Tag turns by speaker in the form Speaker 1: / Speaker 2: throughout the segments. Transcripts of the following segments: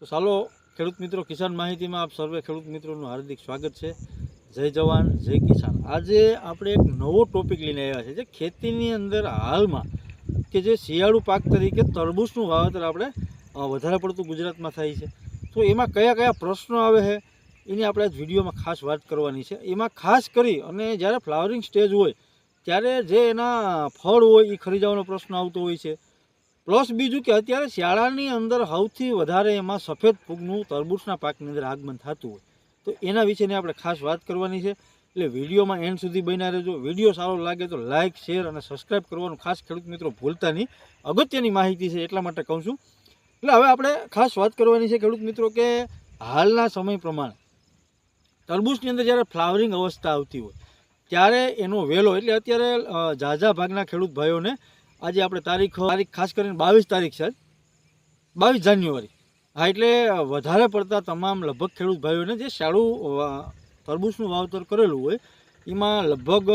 Speaker 1: તો ચાલો, ખેડૂત મિત્રો, કિસાન માહિતીમાં આપ સર્વે ખેડૂત મિત્રોનું હાર્દિક સ્વાગત છે. જય જવાન, જય કિસાન. આજે આપણે એક નવો ટોપિક લઈને આવ્યા છે જે ખેતીની અંદર હાલમાં કે જે શિયાળુ પાક તરીકે તરબૂચનું વાવેતર આપણે વધારે પડતું ગુજરાતમાં થાય છે. તો એમાં કયા કયા પ્રશ્નો આવે છે, એની આપણે વિડીયોમાં ખાસ વાત કરવાની છે. એમાં ખાસ કરી અને જ્યારે ફ્લાવરિંગ સ્ટેજ હોય, ત્યારે જે એના ફળ હોય, એ ખરી જવાનો પ્રશ્ન આવતો હોય છે. પ્લસ બીજું કે અત્યારે શિયાળાની અંદર સૌથી વધારે એમાં સફેદ ફૂગનું તરબૂચના પાકની અંદર આગમન થતું હોય. તો એના વિશેની આપણે ખાસ વાત કરવાની છે. એટલે વિડીયોમાં એન્ડ સુધી બન્યા રહેજો. વીડિયો સારો લાગે તો લાઇક શેર અને સબસ્ક્રાઇબ કરવાનું ખાસ ખેડૂત મિત્રો ભૂલતા નહીં. અગત્યની માહિતી છે એટલા માટે કહું છું. એટલે હવે આપણે ખાસ વાત કરવાની છે ખેડૂત મિત્રો કે હાલના સમય પ્રમાણે તરબૂચની અંદર જ્યારે ફ્લાવરિંગ અવસ્થા આવતી હોય, ત્યારે એનો વેલો એટલે અત્યારે ઝાઝા ભાગના ખેડૂત ભાઈઓને આજે આપણે તારીખ તારીખ ખાસ કરીને બાવીસ તારીખ છે. બાવીસ જાન્યુઆરી. હા, એટલે વધારે પડતા તમામ લગભગ ખેડૂત ભાઈઓને જે શાળું તરબૂચનું વાવતર કરેલું હોય, એમાં લગભગ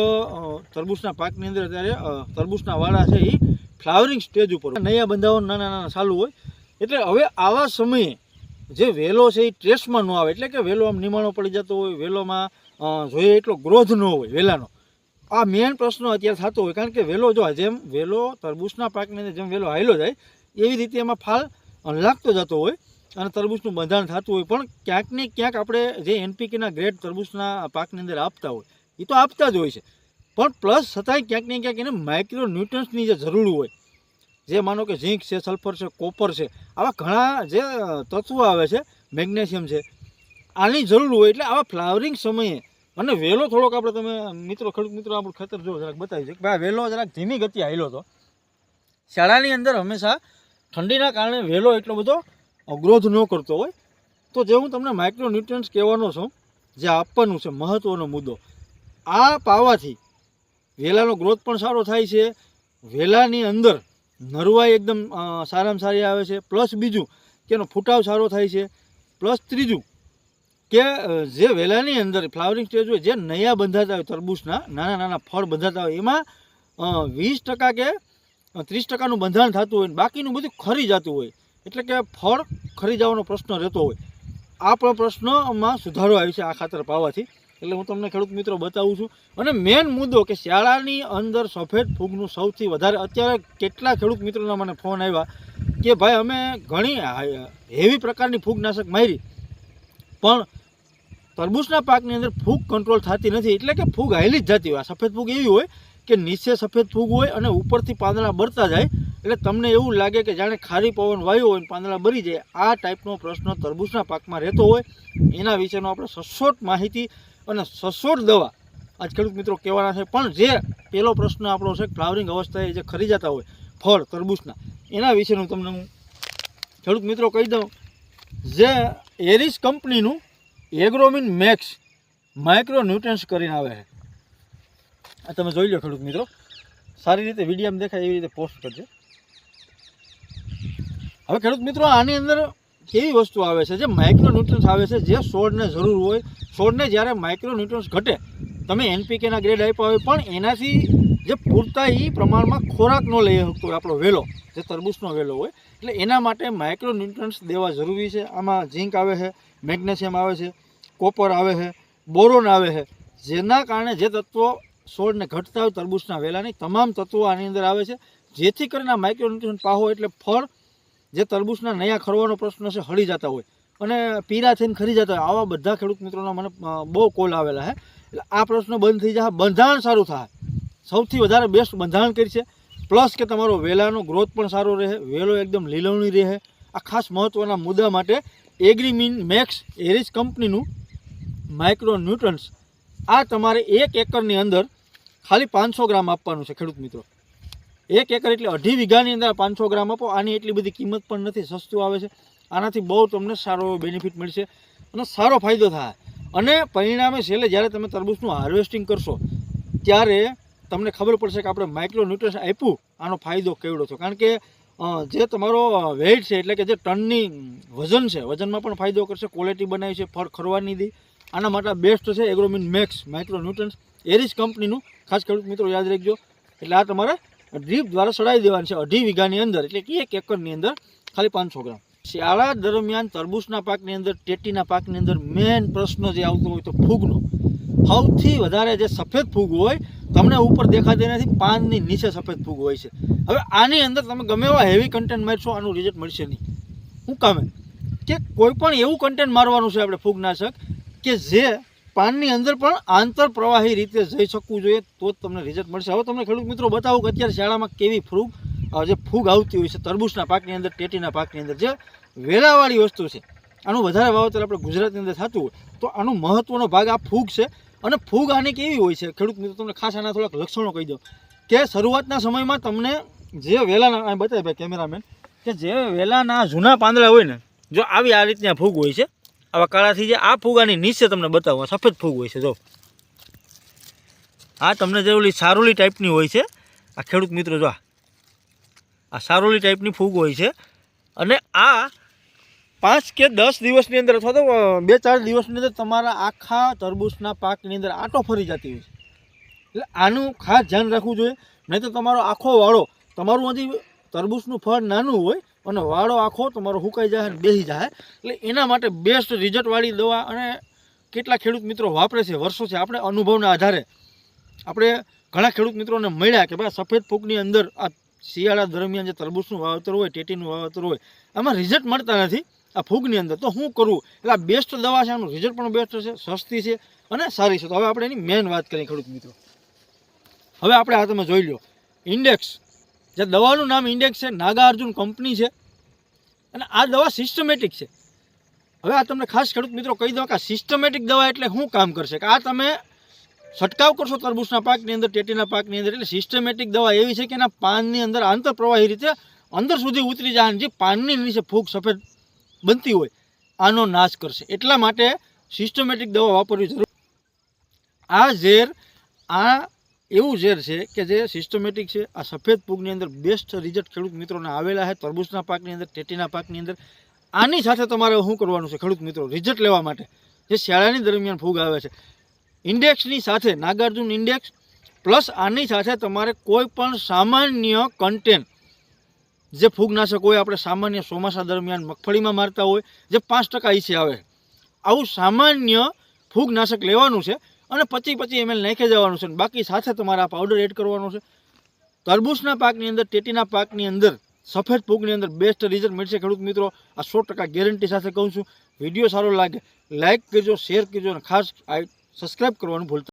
Speaker 1: તરબૂચના પાકની અંદર અત્યારે તરબૂચના વાળા છે એ ફ્લાવરિંગ સ્ટેજ ઉપર. નયા બંધાવન નાના નાના ચાલુ હોય. એટલે હવે આવા સમયે જે વેલો છે એ ટ્રેસમાં ન આવે. એટલે કે વેલો આમ નિમાણો પડી જતો હોય, વેલોમાં જોઈએ એટલો ગ્રોથ ન હોય, વેલાનો. આ મેઇન પ્રશ્ન અત્યારે થતો હોય, કારણ કે વેલો જો જેમ વેલો તરબૂચના પાકની જેમ વેલો હાયલો જાય, એવી રીતે એમાં ફાલ લાગતો જતો હોય અને તરબૂચનું બંધારણ થતું હોય. પણ ક્યાંક ને ક્યાંક આપણે જે એનપીકેના ગ્રેડ તરબૂચના પાકની અંદર આપતા હોય, એ તો આપતા જ હોય છે. પણ પ્લસ છતાંય ક્યાંક ને ક્યાંક એને માઇક્રો ન્યુટ્રન્સની જે જરૂર હોય, જે માનો કે ઝીંક છે સલ્ફર છે કોપર છે, આવા ઘણા જે તત્વો આવે છે, મેગ્નેશિયમ છે, આની જરૂર હોય એટલે આવા ફ્લાવરિંગ સમયે અને વેલો થોડોક આપણે તમે મિત્રો ખેડૂત મિત્રો આપણું ખેતર જો જરાક બતાવી છે. કે ભાઈ વહેલો જરાક ધીમી ગતિ આવેલો હતો. શાળાની અંદર હંમેશા ઠંડીના કારણે વહેલો એટલો બધો ગ્રોથ ન કરતો હોય. તો જે હું તમને માઇક્રો ન્યુટ્રન્સ કહેવાનો છું, જે આપવાનું છે મહત્ત્વનો મુદ્દો. આ પાવાથી વેલાનો ગ્રોથ પણ સારો થાય છે. વેલાની અંદર નરવાઈ એકદમ સારામાં સારી આવે છે. પ્લસ બીજું કે એનો ફૂટાવ સારો થાય છે. પ્લસ ત્રીજું કે જે વેલાની અંદર ફ્લાવરિંગ સ્ટેજ હોય, જે નયા બંધાતા હોય તરબૂચના, નાના નાના ફળ બંધાતા હોય, એમાં વીસ ટકા કે ત્રીસ ટકાનું બંધારણ થતું હોય બાકીનું બધું ખરી જતું હોય. એટલે કે ફળ ખરી જવાનો પ્રશ્ન રહેતો હોય. આ પણ પ્રશ્નમાં સુધારો આવ્યો છે આ ખાતર પાવાથી. એટલે હું તમને ખેડૂત મિત્રો બતાવું છું. અને મેઇન મુદ્દો કે શાળાની અંદર સફેદ ફૂગનું સૌથી વધારે, અત્યારે કેટલા ખેડૂત મિત્રોના મને ફોન આવ્યા કે ભાઈ અમે ઘણી હેવી પ્રકારની ફૂગનાશક મારી. પણ તરબૂચના પાકની અંદર ફૂગ કંટ્રોલ થતી નથી, એટલે કે ફૂગ હાલી જ જતી હોય. સફેદ ફૂગ એવી હોય કે નીચે સફેદ ફૂગ હોય અને ઉપરથી પાંદડા બરતા જાય. એટલે તમને એવું લાગે કે જાણે ખારી પવન વાયુ હોય પાંદડા બરી જાય. આ ટાઈપનો પ્રશ્ન તરબૂચના પાકમાં રહેતો હોય. એના વિશેનો આપણે સચોટ માહિતી અને સચોટ દવા આજ ખેડૂત મિત્રો કહેવાના છે. પણ જે પહેલો પ્રશ્ન આપણો છે ફ્લાવરિંગ અવસ્થાએ જે ખરી જતા હોય, ફળ, તરબૂચના, એના વિશેનું તમને હું ખેડૂત મિત્રો કહી દઉં. જે એરિસ કંપનીનું એગ્રોમિન મેક્સ માઇક્રો ન્યુટ્રન્સ કરીને આવે છે. આ તમે જોઈ લો ખેડૂત મિત્રો. સારી રીતે વિડીયામાં દેખાય એવી રીતે પોસ્ટ કરજો. હવે ખેડૂત મિત્રો, આની અંદર કેવી વસ્તુ આવે છે? જે માઇક્રો ન્યુટ્રન્સ આવે છે, જે છોડને જરૂર હોય છોડને જ્યારે માઇક્રો ન્યુટ્રન્સ ઘટે, તમે એનપીકેના ગ્રેડ આપ્યા હોય, પણ એનાથી જે પૂરતા એ પ્રમાણમાં ખોરાક ન લઈ શકતો હોય આપણો વેલો, જે તરબૂચનો વેલો હોય. એટલે એના માટે માઇક્રો ન્યુટ્રન્સ દેવા જરૂરી છે. આમાં ઝીંક આવે છે, મેગ્નેશિયમ આવે છે કોપર આવે છે, બોરોન આવે છે, જેના કારણે જે તત્વો છોડને ઘટતા હોય તરબૂચના વેલાની, તમામ તત્વો આની અંદર આવે છે, જેથી કરીને આ માઇક્રો ન્યુટ્રન્સ પાહો એટલે ફળ જે તરબૂચના નયા ખરવાનો પ્રશ્ન છે, હળી જતા હોય અને પીરા થઈને ખરી જતા હોય. આવા બધા ખેડૂત મિત્રોના મને બહુ કોલ આવેલા છે. એટલે આ પ્રશ્ન બંધ થઈ જાય. બંધારણ સારું થાય. સૌથી વધારે બેસ્ટ બંધારણ કરી છે. પ્લસ કે તમારો વેલાનો ગ્રોથ પણ સારો રહે. વેલો એકદમ લીલવણી રહે. આ ખાસ મહત્ત્વના મુદ્દા માટે એગ્રીમીન મેક્સ એરિસ કંપનીનું માઇક્રો ન્યુટ્રન્સ આ તમારે એક એકરની અંદર ખાલી પાંચસો ગ્રામ આપવાનું છે, ખેડૂત મિત્રો. એક એકર એટલે અઢી વીઘાની અંદર પાંચસો ગ્રામ આપો. આની એટલી બધી કિંમત પણ નથી, સસ્તું આવે છે. આનાથી બહુ તમને સારો બેનિફિટ મળશે અને સારો ફાયદો થાય. અને પરિણામે છેલ્લે જ્યારે તમે તરબૂચનું હાર્વેસ્ટિંગ કરશો, ત્યારે તમને ખબર પડશે કે આપણે માઇક્રો ન્યુટ્રન્સ આપ્યું, આનો ફાયદો કેવડો થયો. કારણ કે જે તમારો વેઇટ છે, એટલે કે જે ટનની વજન છે, વજનમાં પણ ફાયદો કરશે ક્વોલિટી બનાવી છે, ફળ ખરવાની દી. આના માટે બેસ્ટ છે એગ્રોમિન મેક્સ માઇક્રો ન્યુટ્રન્સ એરિસ કંપનીનું ખાસ ખેડૂત મિત્રો યાદ રાખજો. એટલે આ તમારે ડ્રીપ દ્વારા સડાવી દેવાની છે, અઢી વીઘાની અંદર. એટલે એક એકરની અંદર ખાલી પાંચસો ગ્રામ. શિયાળા દરમિયાન તરબૂચના પાકની અંદર, ટેટીના પાકની અંદર મેન પ્રશ્ન જે આવતો હોય તો ફૂગનો. સૌથી વધારે જે સફેદ ફૂગ હોય, તમને ઉપર દેખાતી નથી, પાનની નીચે સફેદ ફૂગ હોય છે. હવે આની અંદર તમે ગમે એવા હેવી કન્ટેન્ટ મારશો, આનું રિઝલ્ટ મળશે નહીં. શું કામે કે કોઈ પણ એવું કન્ટેન્ટ મારવાનું છે આપણે ફૂગનાશક કે જે પાનની અંદર પણ આંતર પ્રવાહી રીતે જઈ શકવું જોઈએ, તો જ તમને રિઝલ્ટ મળશે. હવે તમને ખેડૂત મિત્રો બતાવું કે અત્યારે શાળામાં કેવી ફૂગ જે ફૂગ આવતી હોય છે, તરબૂચના પાકની અંદર, ટેટીના પાકની અંદર, જે વેલાવાળી વસ્તુ છે, આનું વધારે વાવેતર આપણે ગુજરાતની અંદર થતું હોય, તો આનો મહત્ત્વનો ભાગ આ ફૂગ છે. અને ફૂગ આની કેવી હોય છે? ખેડૂત મિત્રો, તમને ખાસ આના થોડાક લક્ષણો કહી દો કે શરૂઆતના સમયમાં તમને જે વેલાના બતાવે ભાઈ કેમેરામેન કે જે વેલાના જૂના પાંદડા હોય ને, જો આવી આ રીતના ફૂગ હોય છે આવા કાળાથી જે આ ફૂગાની નીચે તમને બતાવું. સફેદ ફૂગ હોય છે, જો. આ તમને જે ઓલી સારોલી ટાઈપની હોય છે. આ ખેડૂત મિત્રો, જો. આ. સારોલી ટાઈપની ફૂગ હોય છે. અને આ પાંચ કે દસ દિવસની અંદર અથવા તો બે ચાર દિવસની અંદર તમારા આખા તરબૂચના પાકની અંદર આંટો ફરી જતી હોય છે. એટલે આનું ખાસ ધ્યાન રાખવું જોઈએ. નહીં તો તમારો આખો વાળો તમારું હજી તરબૂચનું ફળ નાનું હોય અને વાળો આખો તમારો હુકાઈ જાય અને બેસી જાય. એટલે એના માટે બેસ્ટ રિઝલ્ટવાળી દવા અને કેટલા ખેડૂત મિત્રો વાપરે છે, વર્ષો છે, આપણે અનુભવના આધારે. આપણે ઘણા ખેડૂત મિત્રોને મળ્યા કે ભાઈ સફેદ ફૂગની અંદર આ શિયાળા દરમિયાન જે તરબૂચનું વાવેતર હોય, ટેટીનું વાવેતર હોય, આમાં રિઝલ્ટ મળતા નથી. આ ફૂગની અંદર તો શું કરવું એટલે આ બેસ્ટ દવા છે એનું રિઝલ્ટ પણ બેસ્ટ છે, સસ્તી છે અને સારી છે. તો હવે આપણે એની મેન વાત કરીએ ખેડૂત મિત્રો. હવે આપણે આ તમે જોઈ લો ઇન્ડેક્સ જે દવાનું નામ ઇન્ડેક્સ છે નાગાર્જુન કંપની છે. અને આ દવા સિસ્ટમેટિક છે. હવે આ તમને ખાસ ખેડૂત મિત્રો કહી દો કે આ સિસ્ટમેટિક દવા એટલે શું કામ કરશે? કે આ તમે છંટકાવ કરશો તરબૂચના પાકની અંદર, ટેટીના પાકની અંદર, એટલે સિસ્ટમેટિક દવા એવી છે કે એના પાનની અંદર આંતર પ્રવાહી રીતે અંદર સુધી ઉતરી જાય જે પાનની નીચે ફૂગ સફેદ બનતી હોય, આનો નાશ કરશે. એટલા માટે સિસ્ટમેટિક દવા વાપરવી જરૂર આ ઝેર, આ એવું ઝેર છે કે જે સિસ્ટમેટિક છે. આ સફેદ ફૂગની અંદર બેસ્ટ રિઝલ્ટ ખેડૂત મિત્રોને આવેલા છે. તરબૂચના પાકની અંદર, ટેટીના પાકની અંદર. આની સાથે તમારે શું કરવાનું છે ખેડૂત મિત્રો? રિઝલ્ટ લેવા માટે. જે શિયાળાની દરમિયાન ફૂગ આવે છે. ઇન્ડેક્સની સાથે, નાગાર્જુન ઇન્ડેક્સ, પ્લસ આની સાથે તમારે કોઈ પણ સામાન્ય કન્ટેન્ટ જે ફૂગનાશક હોય, આપણે સામાન્ય ચોમાસા દરમિયાન મગફળીમાં મારતા હોય, જે પાંચ ટકા ઈસે આવે. આવું સામાન્ય ફૂગનાશક લેવાનું છે. અને પચી પચી એમએલ નાખી જવાનું છે બાકી સાથે તમારે આ પાવડર એડ કરવાનો છે. તરબૂચના પાકની અંદર, ટેટીના પાકની અંદર, સફેદ ફૂગની અંદર બેસ્ટ રિઝલ્ટ મળશે ખેડૂત મિત્રો. આ સો ટકા ગેરંટી સાથે કહું છું. વીડિયો સારો લાગે લાઇક કરજો શેર કરજો અને ખાસ આ સબસ્ક્રાઈબ કરવાનું ભૂલતા